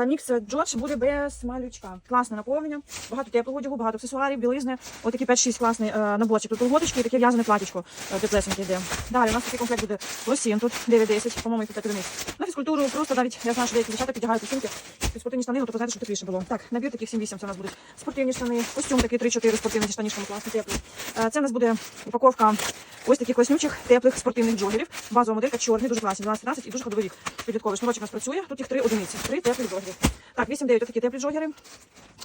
Е, Мікс Джордж буде без малючка. Класне наповнення, багато теплого одягу, багато аксесуарів, білизни. Отакі 5-6 класний е, наборчик. Тут колготочки і таке в'язане платічко е, теплесеньке йде. Далі у нас такий комплект буде лосін, тут 9-10, по-моєму, їх тут 5 одиниць. На фізкультуру просто навіть, я знаю, що деякі дівчата підтягають лосінки спортивні штани, ну, то знаєте, щоб тепліше було. Так, набір таких 7-8 це у нас будуть спортивні штани, костюм такий 3-4 спортивні зі штанішками, класний, теплий. Е, Це у нас буде упаковка ось таких класнючих, теплих спортивних джогерів. Базова моделька чорний, дуже класний, 12-13 і дуже ходовий. Підлітковий шнурочок у нас працює, тут їх 3 одиниці, 3 теплі джогери. Так, 8-9 такі теплі джогери.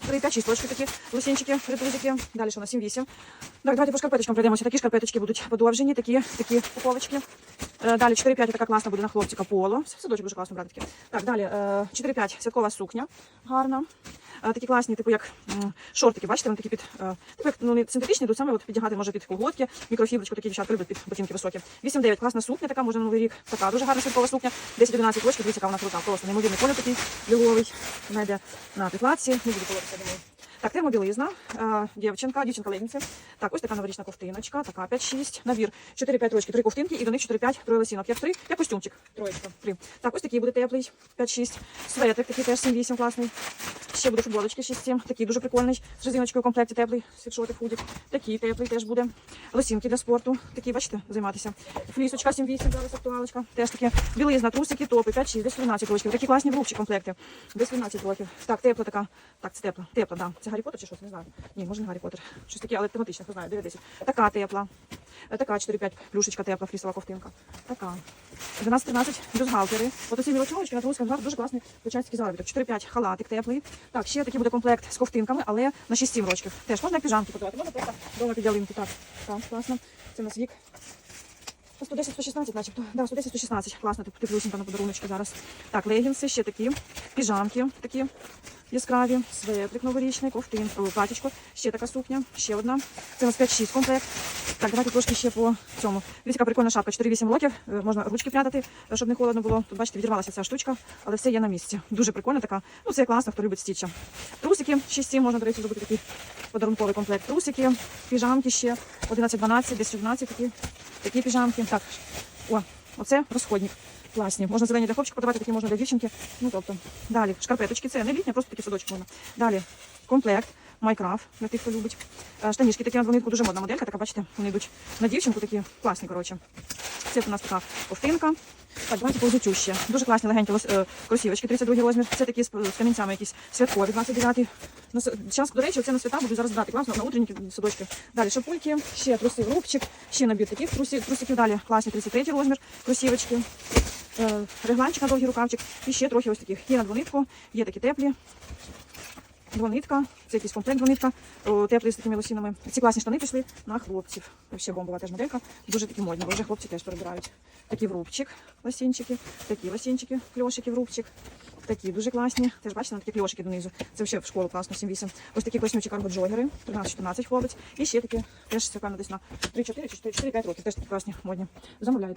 3, 5, 6 точки такі, лосінчики, ритузики. Далі що у нас 7, 8. Так, давайте по шкарпеточкам пройдемося. Такі шкарпеточки будуть подовжені, такі, такі упаковочки. Е, Далі 4-5 така класна буде на хлопчика поло. Садочок дуже класно брати такі. Так, далі е, 4-5 святкова сукня. Гарна. Е, Такі класні, типу як шортики, бачите, вони такі під, е, типу як ну, не синтетичні, тут саме от підігати може під колготки, мікрофіброчку, такі дівчатки люблять під ботинки високі. 8-9, класна сукня, така може на новий рік, така дуже гарна святкова сукня. 10-11 точки, дивіться, яка вона крута, просто неймовірний колір такий ліловий. Вона на підкладці, не буду колотися, думаю. Так, термобілизна, е, дівчинка, дівчинка легінці. Так, ось така новорічна ковтиночка, така 5-6, набір 4-5 рочки, 3 ковтинки і до них 4-5 троє лосінок. Як 3, як костюмчик, троєчка, 3. Так, ось такий буде теплий, 5-6. Светрик такий теж 7-8 класний. Ще буде футболочки 6-7, такий дуже прикольний, з резиночкою в комплекті теплий, світшотик, худік. Такий теплий теж буде. Лосінки для спорту, такі, бачите, займатися. Флісочка 7-8, зараз актуалочка. Теж такі білизна, трусики, топи, 5-6, десь 13 років. Такі класні брубчі комплекти. Десь 12 років. Так, тепла така. Так, це тепла. Тепла, да. Це Гаррі Поттер чи щось, не знаю. Ні, може не Гаррі Поттер. Щось таке, але тематичне, не знаю, 9-10. Така тепла. Е, Така 4-5 плюшечка тепла, флісова ковтинка. Така. 12-13 бюстгальтери. От оці мілочовочки на трусках гарно, дуже класний початський заробіток. 4-5 халатик теплий. Так, ще такий буде комплект з ковтинками, але на 6-7 рочків. Теж можна як піжамки подавати, можна просто вдома під ялинки. Так, так, класно. Це у нас вік. 110-116 начебто. Да, 110-116. Класно, тут теплюсінька на подаруночки зараз. Так, легінси, ще такі, піжамки такі яскраві, светрик новорічний, ковтин, о, платічко, ще така сукня, ще одна. Це у нас 5-6 комплект. Так, давайте трошки ще по цьому. Дивіться, яка прикольна шапка, 4-8 років. Е, Можна ручки прятати, е, щоб не холодно було. Тут, бачите, відірвалася ця штучка, але все є на місці. Дуже прикольна така. Ну, це класно, хто любить стіча. Трусики 6-7, можна, до речі, зробити такий подарунковий комплект. Трусики, піжамки ще 11-12, десь 16 такі, такі піжамки. Так, о, оце розходник. Класні. Можна зелені для хлопчика подавати, такі можна для дівчинки. Ну, тобто, далі шкарпеточки, це не літня, просто такі садочки можна. Далі комплект. Майкрафт, для тих, хто любить. Е, Штанішки такі на двонитку, дуже модна моделька, така, бачите, вони йдуть на дівчинку, такі класні, коротше. Це у нас така ковтинка. Так, давайте по взуттю ще. Дуже класні легенькі е, кросівочки, 32 розмір. Це такі з, з камінцями якісь святкові, 29 на с- Час, до речі, це на свята буду зараз брати. Класно, на утренні садочки. Далі шапульки, ще труси рубчик, ще набір таких трусиків далі. Класні 33 розмір, кросівочки. Е, регланчик на довгий рукавчик. І ще трохи ось таких. Є на двонитку, є такі теплі. Двонитка, це якийсь комплект двонитка, о, теплий з такими лосінами. Ці класні штани пішли на хлопців. Ще бомбова теж моделька. Дуже такі модні, бо вже хлопці теж перебирають. Такі в рубчик, лосінчики, такі лосінчики, кльошики в рубчик. Такі дуже класні. Теж бачите, на такі кльошики донизу. Це вже в школу класно, 7-8. Ось такі класнючі карго-джогери, 13-14 хлопець. І ще такі, теж це десь на 3-4 чи 4-5 років. Теж такі класні, модні. Замовляйте.